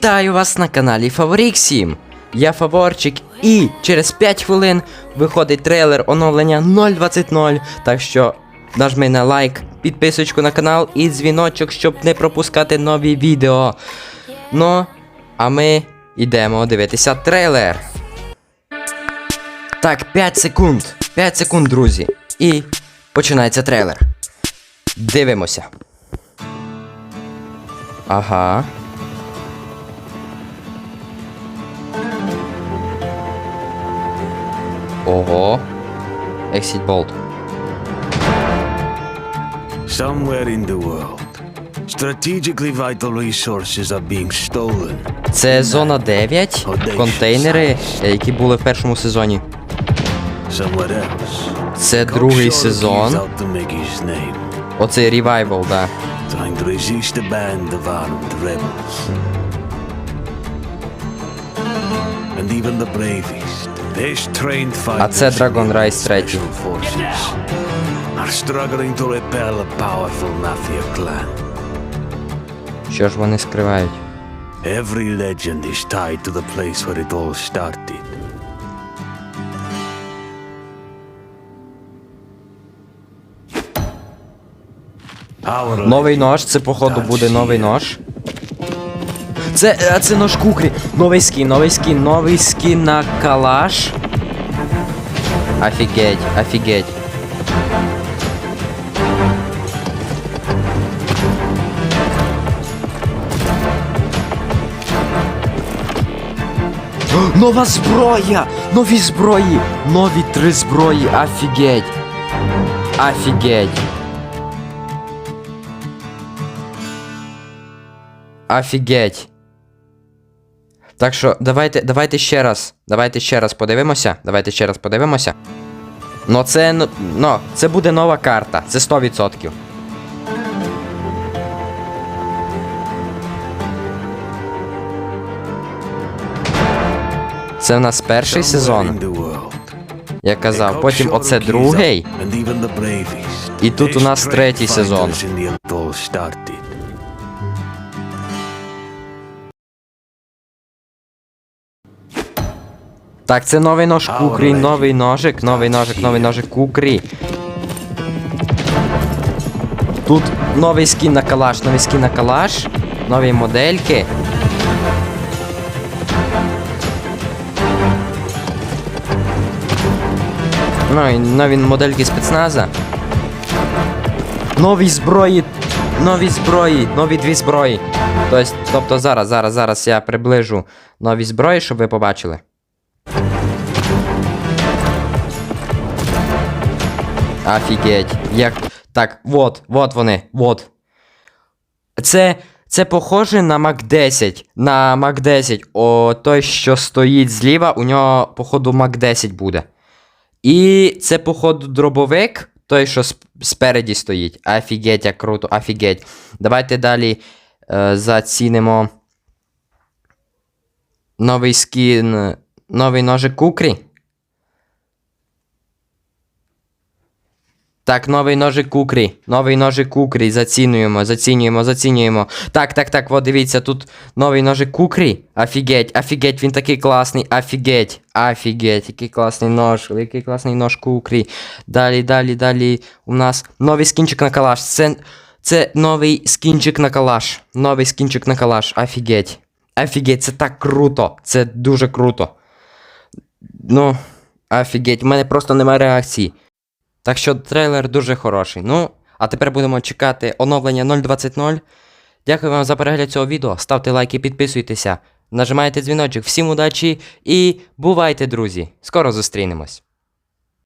Вітаю вас на каналі Фаворік 7. Я Фаворчик і через 5 хвилин виходить трейлер оновлення 0.20.0. Так що нажми на лайк, підписочку на канал і дзвіночок, щоб не пропускати нові відео. Ну, а ми йдемо дивитися трейлер. Так, 5 секунд. 5 секунд, друзі. І починається трейлер. Дивимося. Ага. Ого. Exit Bolt. Somewhere in the world, strategically vital resources are being stolen. Це зона 9. Контейнери, е, які були в першому сезоні. Це другий сезон. Оцей ревайвал, да. And even the bravest, fighters це Dragon Rise clan. Що ж вони скривають? Every legend is tied to the place where it all started. Our Новий нож, це походу буде новий нож. Це, а це нож кукрі. Новий скін, новий скін, новий скін на калаш. Офігеть, офігеть. О, Нова зброя! Нові зброї! Нові три зброї! Офігеть! Офігеть! Офігеть. Так що, давайте, давайте ще раз. Давайте ще раз подивимося. Давайте ще раз подивимося. Ну це. ну, Ну, це буде нова карта. Це 100%. Це в нас перший сезон, я казав. Потім оце другий. І тут у нас третій сезон. Так, це новий нож кукрі, новий ножик, новий ножик, новий ножик кукрі. Тут новий скін на калаш, новий скін на калаш, нові модельки. Ну і нові модельки спецназа. Нові зброї. Нові зброї, нові дві зброї. Тобто, тобто зараз, зараз, зараз я приближу нові зброї, щоб ви побачили. Офігеть. Як. Так, вот, вот вони, вот. Це. Це похоже на Мак 10. На Мак 10. О, той, що стоїть зліва, у нього, походу, Мак 10 буде. І це, походу, дробовик, той, що сп- спереді стоїть. Офігеть, як круто, офігеть. Давайте далі е, зацінимо. Новий скін. Новий ножик кукрі. Так, новий ножик кукрі. Новий ножик кукрі. Зацінюємо, зацінюємо, зацінюємо. Так, так, так, от дивіться, тут новий ножик кукрі. Офігеть, офігеть, він такий класний. Офігеть, офігеть, який класний нож, який класний нож кукрі. Далі, далі, далі. У нас новий скінчик на калаш. Це, це новий скінчик на калаш. Новий скінчик на калаш. Офігеть. Офігеть, це так круто. Це дуже круто. Ну, офігеть, у мене просто немає реакції. Так що трейлер дуже хороший. Ну, а тепер будемо чекати оновлення 0.20.0. Дякую вам за перегляд цього відео. Ставте лайки, підписуйтеся, нажимайте дзвіночок. Всім удачі і бувайте, друзі! Скоро зустрінемось!